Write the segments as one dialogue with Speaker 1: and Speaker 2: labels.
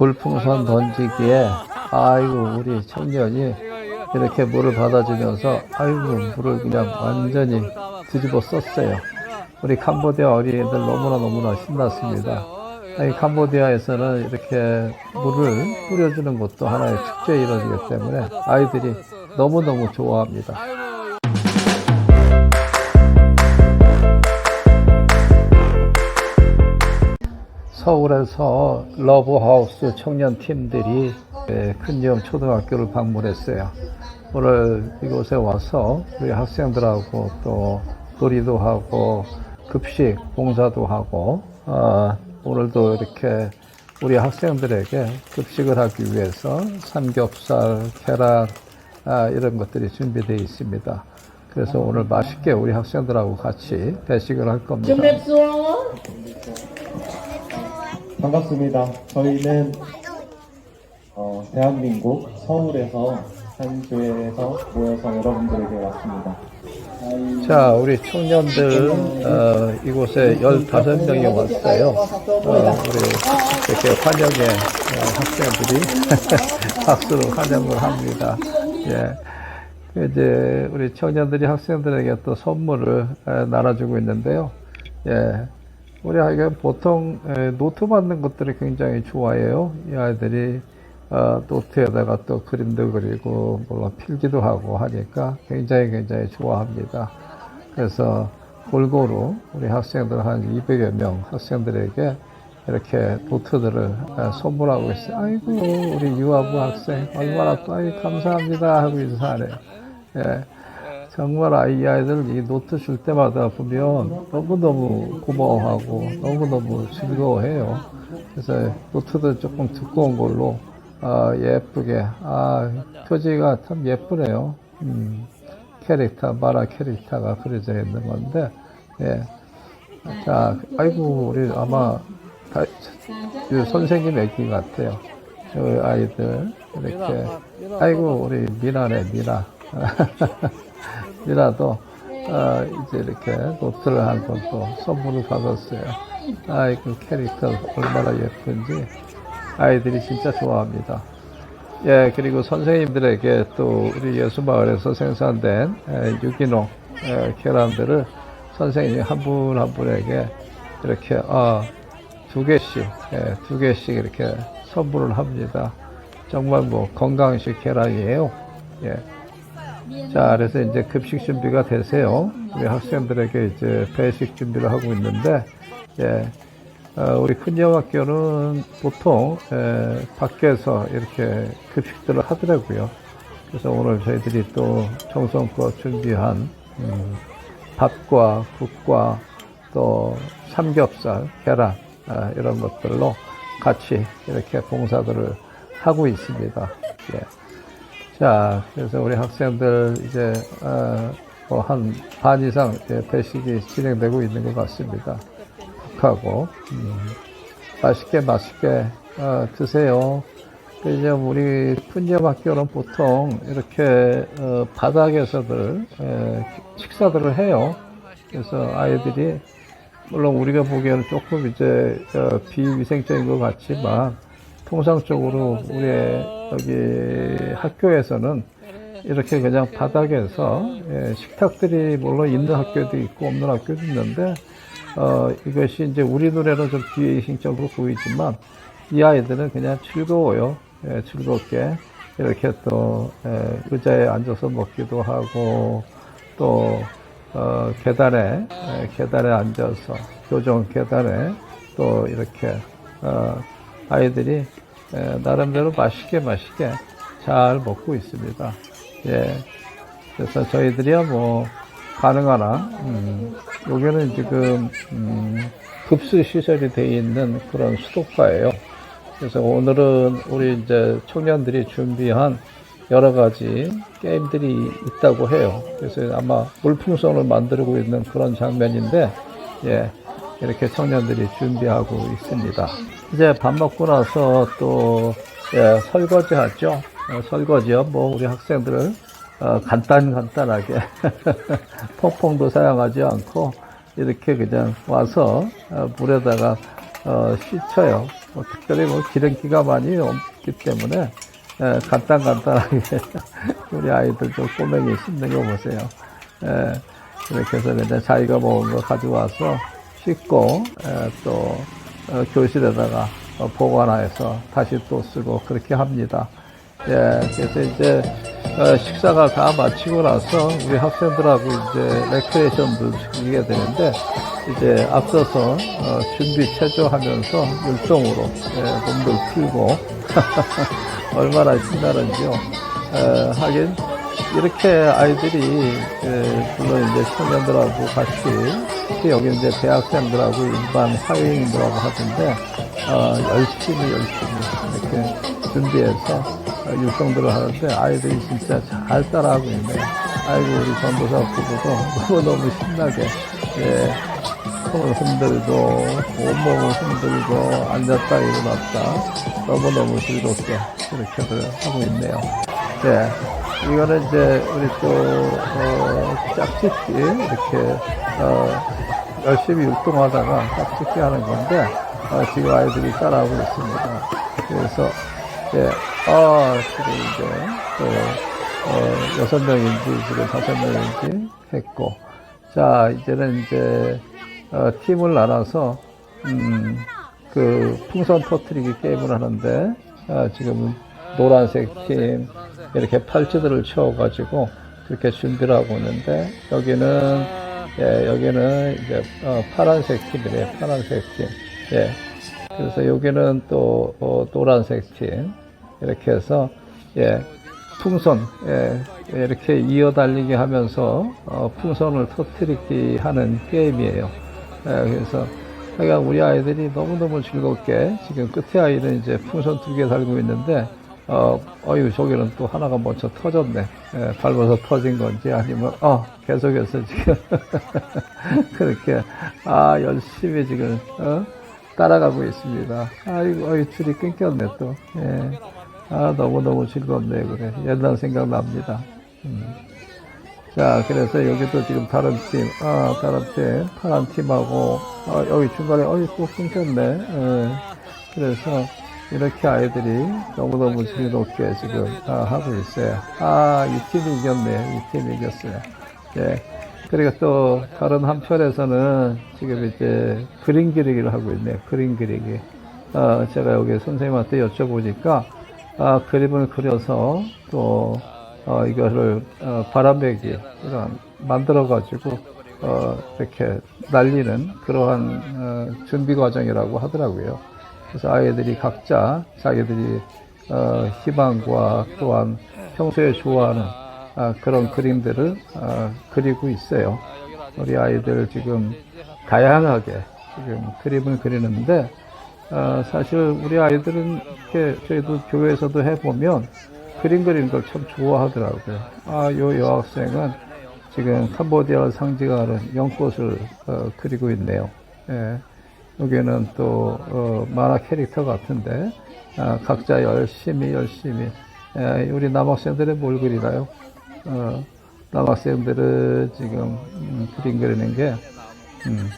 Speaker 1: 물풍선 던지기에 아이고 우리 청년이 이렇게 물을 받아주면서 아이고 물을 그냥 완전히 뒤집어 썼어요. 우리 캄보디아 어린이들 너무나 너무나 신났습니다. 아니, 캄보디아에서는 이렇게 물을 뿌려주는 것도 하나의 축제에 이루어지기 때문에 아이들이 너무너무 좋아합니다. 서울에서 러브하우스 청년 팀들이 예, 큰점 초등학교를 방문했어요. 오늘 이곳에 와서 우리 학생들하고 또 놀이도 하고 급식 봉사도 하고 아, 오늘도 이렇게 우리 학생들에게 급식을 하기 위해서 삼겹살, 계란 아, 이런 것들이 준비되어 있습니다. 그래서 오늘 맛있게 우리 학생들하고 같이 배식을 할 겁니다.
Speaker 2: 반갑습니다. 저희는 어, 대한민국 서울에서 한 교회에서 모여서 여러분들에게 왔습니다.
Speaker 1: 자, 우리 청년들 어, 이곳에 15명이 왔어요. 어, 우리 이렇게 환영에 어, 학생들이 박수로 환영을 합니다. 예. 그 이제 우리 청년들이 학생들에게 또 선물을 에, 나눠주고 있는데요. 예. 우리 아이가 보통 에, 노트 받는 것들을 굉장히 좋아해요. 이 아이들이 어, 노트에다가 또 그림도 그리고 물론 필기도 하고 하니까 굉장히 굉장히 좋아합니다. 그래서 골고루 우리 학생들 한 200여 명 학생들에게 이렇게 노트들을 에, 선물하고 있어요. 아이고 우리 유아부 학생 얼마나 또 아이 감사합니다 하고 인사하네요. 예. 정말 아이 아이들 이 노트 줄 때마다 보면 너무너무 고마워하고 너무너무 즐거워해요. 그래서 노트도 조금 두꺼운 걸로 아, 예쁘게 아 표지가 참 예쁘네요. 음, 캐릭터 마라 캐릭터가 그려져 있는 건데 예. 자 아이고 우리 아마 다, 그 선생님 애기 같아요. 저 아이들 이렇게 아이고 우리 미나네 미나 미나도 어, 이제 이렇게 노트를 한 권 또 선물을 받았어요. 아이고 캐릭터 얼마나 예쁜지 아이들이 진짜 좋아합니다. 예, 그리고 선생님들에게 또 우리 예수마을에서 생산된 에, 유기농 에, 계란들을 선생님이 한 분 한 분에게 이렇게 아, 두 개씩, 예, 두 개씩 이렇게 선물을 합니다. 정말 뭐 건강식 계란이에요. 예. 자, 그래서 이제 급식 준비가 되세요. 우리 학생들에게 이제 배식 준비를 하고 있는데, 예. 어, 우리 큰여학교는 보통 에, 밖에서 이렇게 급식들을 하더라고요. 그래서 오늘 저희들이 또 정성껏 준비한 음, 밥과 국과 또 삼겹살, 계란 아, 이런 것들로 같이 이렇게 봉사들을 하고 있습니다. 예. 자, 그래서 우리 학생들 이제 어, 뭐 한 반 이상 배식이 진행되고 있는 것 같습니다. 하고 음, 맛있게 맛있게 어, 드세요. 이제 우리 푼념학교는 보통 이렇게 어, 바닥에서들 에, 식사들을 해요. 그래서 아이들이 물론 우리가 보기에는 조금 이제 어, 비위생적인 것 같지만 통상적으로 우리 여기 학교에서는 이렇게 그냥 바닥에서 예, 식탁들이 물론 있는 학교도 있고 없는 학교도 있는데 어, 이것이 이제 우리 눈에는 좀 비위생적으로 보이지만 이 아이들은 그냥 즐거워요. 예, 즐겁게 이렇게 또 예, 의자에 앉아서 먹기도 하고 또 어, 계단에 예, 계단에 앉아서 교정 계단에 또 이렇게 어, 아이들이 예, 나름대로 맛있게 맛있게 잘 먹고 있습니다. 예. 그래서 저희들이야 뭐 가능하나 음, 여기는 지금 음, 급수 시설이 되어 있는 그런 수도가예요. 그래서 오늘은 우리 이제 청년들이 준비한 여러 가지 게임들이 있다고 해요. 그래서 아마 물풍선을 만들고 있는 그런 장면인데, 예, 이렇게 청년들이 준비하고 있습니다. 이제 밥 먹고 나서 또, 예, 설거지 하죠. 어, 설거지요. 뭐, 우리 학생들을 어, 간단 간단하게 퐁퐁도 사용하지 않고 이렇게 그냥 와서 어, 물에다가 어, 씻어요. 뭐 특별히 뭐 기름기가 많이 없기 때문에 예, 간단 간단하게 우리 아이들 좀 꼬맹이 씹는 거 보세요. 예, 이렇게 해서 그냥 자기가 먹은 거 가져와서 씻고 예, 또 어, 교실에다가 어, 보관해서 다시 또 쓰고 그렇게 합니다. 예, 그래서 이제 어, 식사가 다 마치고 나서 우리 학생들하고 이제 레크레이션도 즐기게 되는데 이제 앞서서 어, 준비 체조하면서 율동으로 예, 몸들 풀고 얼마나 신나는지요. 에, 하긴 이렇게 아이들이 에, 물론 이제 청년들하고 같이 특히 여기 이제 대학생들하고 일반 사회인들하고 하던데 어, 열심히 열심히 이렇게 준비해서 어, 율동들을 하는데 아이들이 진짜 잘 따라하고 있네요. 아이고 우리 전도사 부부도 너무너무 신나게 예, 손을 흔들고 온몸을 흔들고 앉았다 일어났다 너무너무 즐겁게 그렇게들 하고 있네요. 네, 이거는 이제 우리 또 어, 짝짓기 이렇게 어, 열심히 율동하다가 짝짓기 하는 건데 어, 지금 아이들이 따라하고 있습니다. 그래서 예, 아 지금 이제 또 어, 여섯 명인지 지금 다섯 명인지 했고 자 이제는 이제 어, 팀을 나눠서 음, 그 풍선 터트리기 게임을 하는데 어, 지금 노란색 팀 이렇게 팔찌들을 채워가지고 그렇게 준비를 하고 있는데 여기는 예, 여기는 이제 어, 파란색 팀이래요 파란색 팀 예. 그래서 여기는 또 어, 노란색 팀 이렇게 해서 예, 풍선 예, 이렇게 이어 달리기 하면서 어, 풍선을 터트리기 하는 게임이에요. 예, 그래서 하여간 우리 아이들이 너무너무 즐겁게 지금 끝에 아이는 이제 풍선 두 개 달고 있는데 어, 어유 저기는 또 하나가 먼저 터졌네. 예, 밟아서 터진 건지 아니면 어 계속해서 지금 그렇게 아 열심히 지금 어, 따라가고 있습니다. 아이고 어이 줄이 끊겼네 또. 예. 아 너무 너무 즐겁네 그래. 옛날 생각 납니다. 음. 자, 그래서 여기도 지금 다른 팀, 아, 다른 팀, 파란 팀하고, 아, 여기 중간에, 어이, 또 끊겼네. 예. 그래서, 이렇게 아이들이 너무너무 즐겁게 지금, 아, 하고 있어요. 아, 이 팀이 이겼네요. 이 팀이 이겼어요. 예. 그리고 또, 다른 한편에서는 지금 이제 그림 그리기를 하고 있네요. 그림 그리기. 어, 제가 여기 선생님한테 여쭤보니까, 아, 그림을 그려서 또, 어, 이거를, 어, 바람배기, 이런, 만들어 가지고, 어, 이렇게 날리는 그러한, 어, 준비 과정이라고 하더라고요. 그래서 아이들이 각자 자기들이, 어, 희망과 또한 평소에 좋아하는, 아, 그런 그림들을, 어, 그리고 있어요. 우리 아이들 지금 다양하게 지금 그림을 그리는데, 어, 사실 우리 아이들은 이렇게 저희도 교회에서도 해보면 그림 그리는 걸 참 좋아하더라고요. 아, 요 여학생은 지금 캄보디아를 상징하는 연꽃을 어, 그리고 있네요. 예. 여기는 또 어, 만화 캐릭터 같은데 아, 각자 열심히 열심히 예, 우리 남학생들은 뭘 그리나요? 어, 남학생들은 지금 음, 그림 그리는 게 음,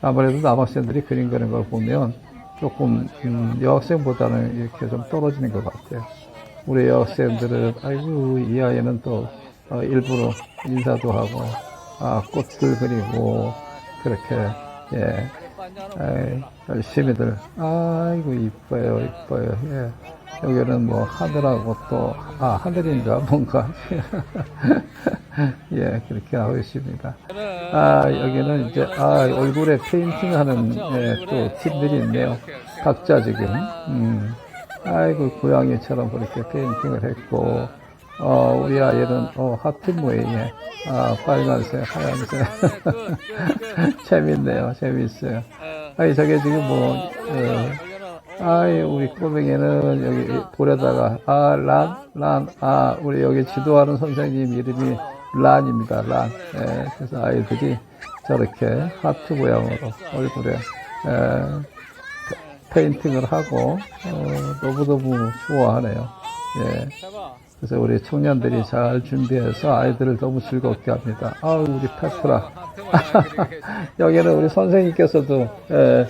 Speaker 1: 아무래도 남학생들이 그림 그리는 걸 보면 조금 음, 여학생보다는 이렇게 좀 떨어지는 것 같아요. 우리 여학생들은 아이고 이 아이는 또 어, 일부러 인사도 하고 아 꽃들 그리고 그렇게 예 에이, 열심히들. 아이고 이뻐요 이뻐요. 예. 여기는 뭐 하늘하고 또 아 하늘인가 뭔가. 예 그렇게 하고 있습니다. 아 여기는 이제 아 얼굴에 페인팅 하는 예, 또 팀들이 있네요. 각자 지금. 음, 아이고 고양이처럼 그렇게 페인팅을 했고 어 우리 아이는 어 하트 모양의 아 빨간색 하얀색 재밌네요 재밌어요. 아이 저게 지금 뭐 어, 아이 우리 꼬맹이는 여기 볼에다가 아 란 란 아 우리 여기 지도하는 선생님 이름이 란입니다 란. 예, 그래서 아이들이 저렇게 하트 모양으로 얼굴에 에, 페인팅을 하고 어, 너무너무 좋아하네요. 예. 그래서 우리 청년들이 잘 준비해서 아이들을 너무 즐겁게 합니다. 아우 우리 페트라 여기는 우리 선생님께서도 예,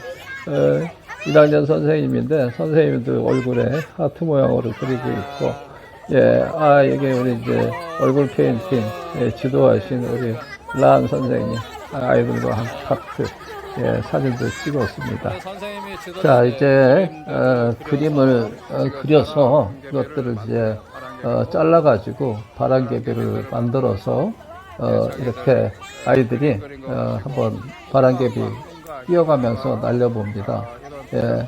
Speaker 1: 예, 1학년 선생님인데 선생님도 얼굴에 하트 모양으로 그리고 있고 예, 아 이게 우리 이제 얼굴 페인팅 예, 지도하신 우리 란 선생님 아, 아이들과 한 하트 예, 사진도 찍었습니다. 자 이제 어, 그림을 어, 그려서 그것들을 이제 어, 잘라가지고 바람개비를 만들어서 어, 이렇게 아이들이 어, 한번 바람개비 뛰어가면서 날려봅니다. 예.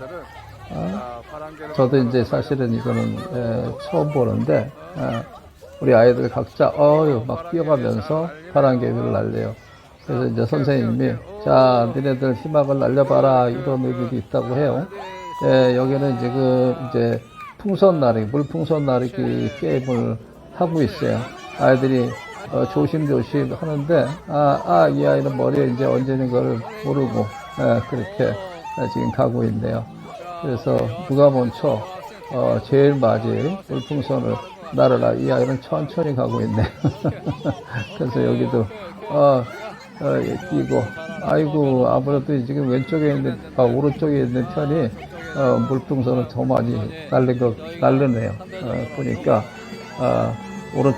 Speaker 1: 어, 저도 이제 사실은 이거는 예, 처음 보는데 예, 우리 아이들 각자 어유 막 뛰어가면서 바람개비를 날려요. 그래서 이제 선생님이 자 니네들 희망을 날려봐라 이런 의미도 있다고 해요. 예, 여기는 지금 이제 풍선 나르기 물풍선 나르기 게임을 하고 있어요. 아이들이 어, 조심조심 하는데 아이 아이는 머리에 이제 얹는 거를 모르고 예, 그렇게 지금 가고 있네요. 그래서 누가 먼저 어, 제일 맞이 물풍선을 날아라 이 아이는 천천히 가고 있네. 그래서 여기도 어, 어, 예, 뛰고 아이고 아무래도 지금 왼쪽에 있는 아, 오른쪽에 있는 편이 어, 물풍선을 더 많이 날린 거 날르네요. 어, 보니까 아, 오른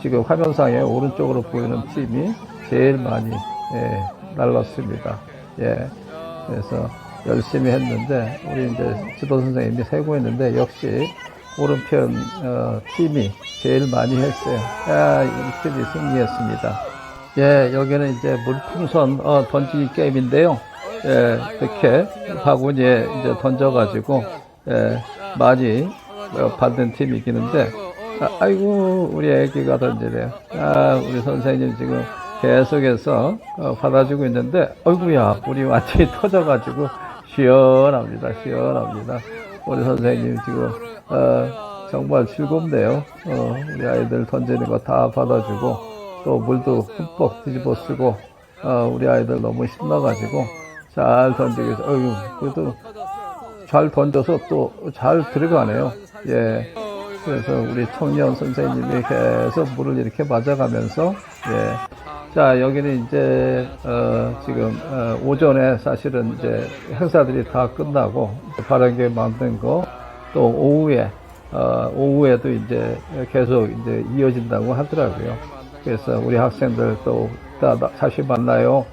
Speaker 1: 지금 화면상에 오른쪽으로 보이는 팀이 제일 많이 예, 날랐습니다. 예, 그래서 열심히 했는데 우리 이제 지도 선생님이 세고 있는데 역시 오른편 어, 팀이 제일 많이 했어요. 아, 이 팀이 승리했습니다. 예, 여기는 이제 물풍선 어, 던지기 게임인데요. 예, 이렇게 바구니에 이제 던져가지고 예, 많이 어, 받는 팀이 이기는데 아, 이고 우리 애기가 던지네요. 아, 우리 선생님 지금 계속해서 어, 받아주고 있는데 어이구야 물이 완전히 터져가지고 시원합니다. 시원합니다. 우리 선생님 지금 어, 정말 즐겁네요. 어, 우리 아이들 던지는 거 다 받아주고 또 물도 흠뻑 뒤집어 쓰고 어, 우리 아이들 너무 신나가지고 잘 던지고 있어요. 어휴, 그래도 잘 던져서 또 잘 들어가네요. 예. 그래서 우리 청년 선생님이 계속 물을 이렇게 맞아가면서, 예. 자, 여기는 이제, 어, 지금, 어, 오전에 사실은 이제 행사들이 다 끝나고, 바람개 만든 거, 또 오후에, 어, 오후에도 이제 계속 이제 이어진다고 하더라고요. 그래서 우리 학생들 또 다시 만나요.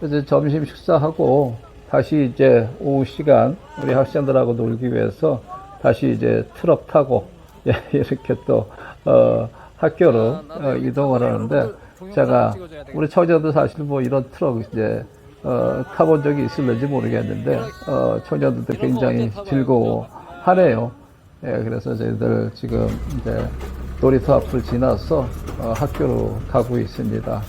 Speaker 1: 그래서 점심 식사하고 다시 이제 오후 시간 우리 학생들하고 놀기 위해서 다시 이제 트럭 타고 예, 이렇게 또 어, 학교로 어, 이동을 하는데 제가 우리 청년도 사실 뭐 이런 트럭 이제 어, 타본 적이 있을는지 모르겠는데 어, 청년들도 굉장히 즐거워하네요. 예, 그래서 저희들 지금 이제 놀이터 앞을 지나서 어, 학교로 가고 있습니다.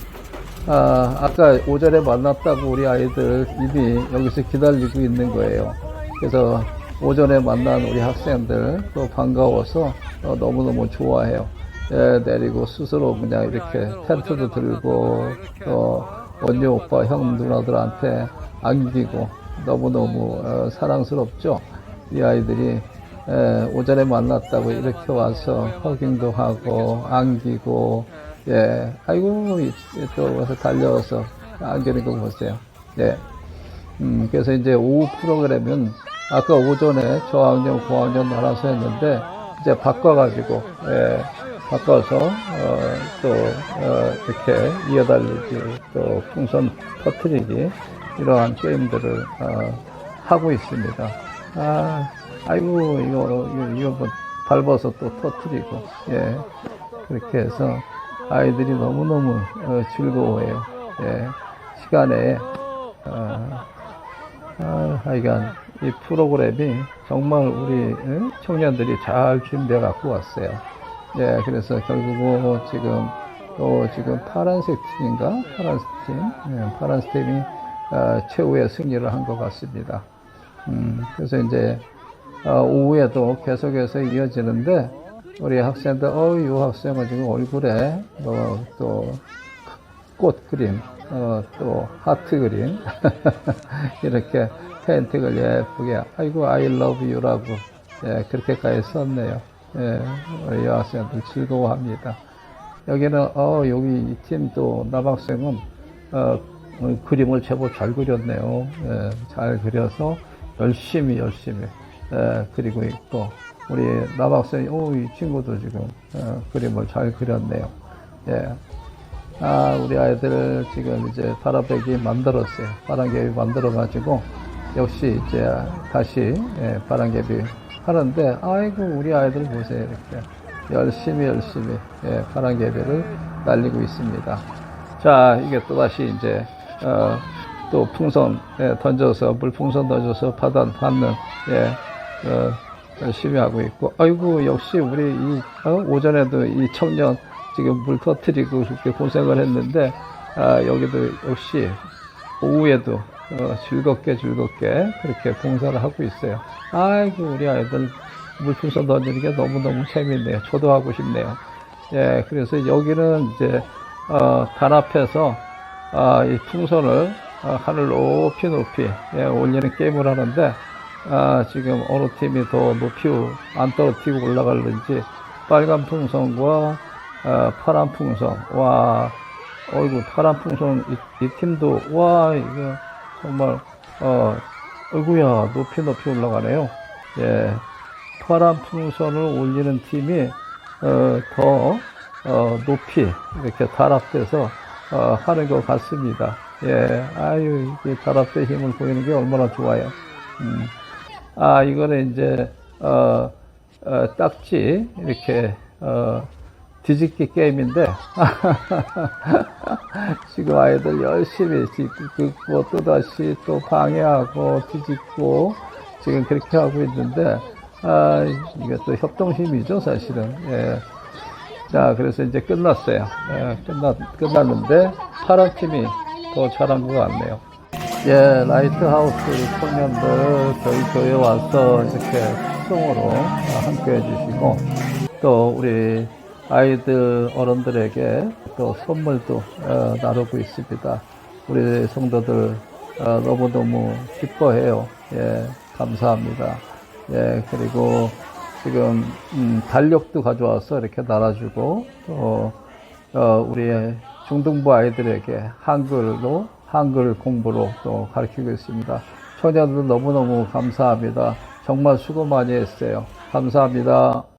Speaker 1: 아, 아까 오전에 만났다고 우리 아이들 이미 여기서 기다리고 있는 거예요. 그래서 오전에 만난 우리 학생들 또 반가워서 어, 너무너무 좋아해요. 예, 내리고 스스로 그냥 이렇게 텐트도 들고 또 언니 오빠 형 누나들한테 안기고 너무너무 어, 사랑스럽죠. 이 아이들이 예, 오전에 만났다고 이렇게 와서 허깅도 하고 안기고 예, 아이고 이- 또 와서 달려와서 안기는 거 보세요. 예, 음, 그래서 이제 오후 프로그램은 아까 오전에 저학년, 고학년 나눠서 했는데 이제 바꿔가지고 예, 바꿔서 어, 또 어, 이렇게 이어달리기 또 풍선 터트리기 이러한 게임들을 어, 하고 있습니다. 아, 아이고 이거 이거, 이거 뭐 밟아서 또 터트리고 예 그렇게 해서 아이들이 너무 너무 어, 즐거워해요. 예 시간에 어, 아, 하여간 이 프로그램이 정말 우리 응? 청년들이 잘 준비해 갖고 왔어요. 예, 그래서 결국은 지금 또 지금 파란색 팀인가? 파란색 팀, 예, 파란색 팀이 어, 최후의 승리를 한 것 같습니다. 음, 그래서 이제 어, 오후에도 계속해서 이어지는데 우리 학생들, 어, 이 학생은 지금 얼굴에 뭐또꽃 그림, 어, 또 하트 그림, 이렇게 페인팅을 예쁘게, 아이고, I love you라고, 예, 그렇게까지 썼네요. 예, 우리 여학생들 즐거워합니다. 여기는, 어, 여기 이팀또 남학생은, 어, 어, 그림을 제법 잘 그렸네요. 예, 잘 그려서 열심히 열심히 예, 그리고 있고 우리 남학생이 오이 친구도 지금 어, 그림을 잘 그렸네요. 예. 아, 우리 아이들 지금 이제 파란백이 만들었어요. 파란개비 만들어가지고 역시 이제 다시 예, 파란개비 하는데 아이고 우리 아이들 보세요 이렇게 열심히 열심히 예, 파란개비를 날리고 있습니다. 자 이게 또 다시 이제 어, 또 풍선 예, 던져서 물풍선 던져서 받아 받는 예, 어, 열심히 하고 있고 아이고 역시 우리 이 어, 오전에도 이 청년 지금 물 터트리고 그렇게 고생을 했는데 아, 여기도 역시 오후에도 어, 즐겁게 즐겁게 그렇게 봉사를 하고 있어요. 아이고 우리 아이들 물풍선 던지는 게 너무너무 재밌네요. 저도 하고 싶네요. 예, 그래서 여기는 이제 어, 단합해서 아, 이 풍선을 아, 하늘 높이 높이 예, 올리는 게임을 하는데 아, 지금 어느 팀이 더 높이 안 떨어뜨리고 올라가는지 빨간 풍선과 아, 파란 풍선 와 어이구 파란 풍선 이, 이 팀도 와 이거 정말 어 어이구야 높이 높이 올라가네요 예 파란 풍선을 올리는 팀이 어, 더 어, 높이 이렇게 단합돼서 어, 하는 것 같습니다. 예, 아유 이게 단합의 힘을 보이는 게 얼마나 좋아요. 음. 아 이거는 이제 어, 어, 딱지 이렇게 어, 뒤집기 게임인데 지금 아이들 열심히 짚고 또 다시 또 방해하고 뒤집고 지금 그렇게 하고 있는데 아 이게 또 협동심이죠 사실은. 예. 자 그래서 이제 끝났어요. 예, 끝났 끝났는데 파란 팀이 더 잘한 것 같네요 예 라이트하우스 청년들 저희 교회 와서 이렇게 수송으로 함께 해주시고 또 우리 아이들 어른들에게 또 선물도 어, 나누고 있습니다. 우리 성도들 어, 너무너무 기뻐해요. 예, 감사합니다. 예, 그리고 지금 음, 달력도 가져와서 이렇게 나눠주고 또 어, 우리 중등부 아이들에게 한글로 한글 공부로 또 가르치고 있습니다. 청년들 너무너무 감사합니다. 정말 수고 많이 했어요. 감사합니다.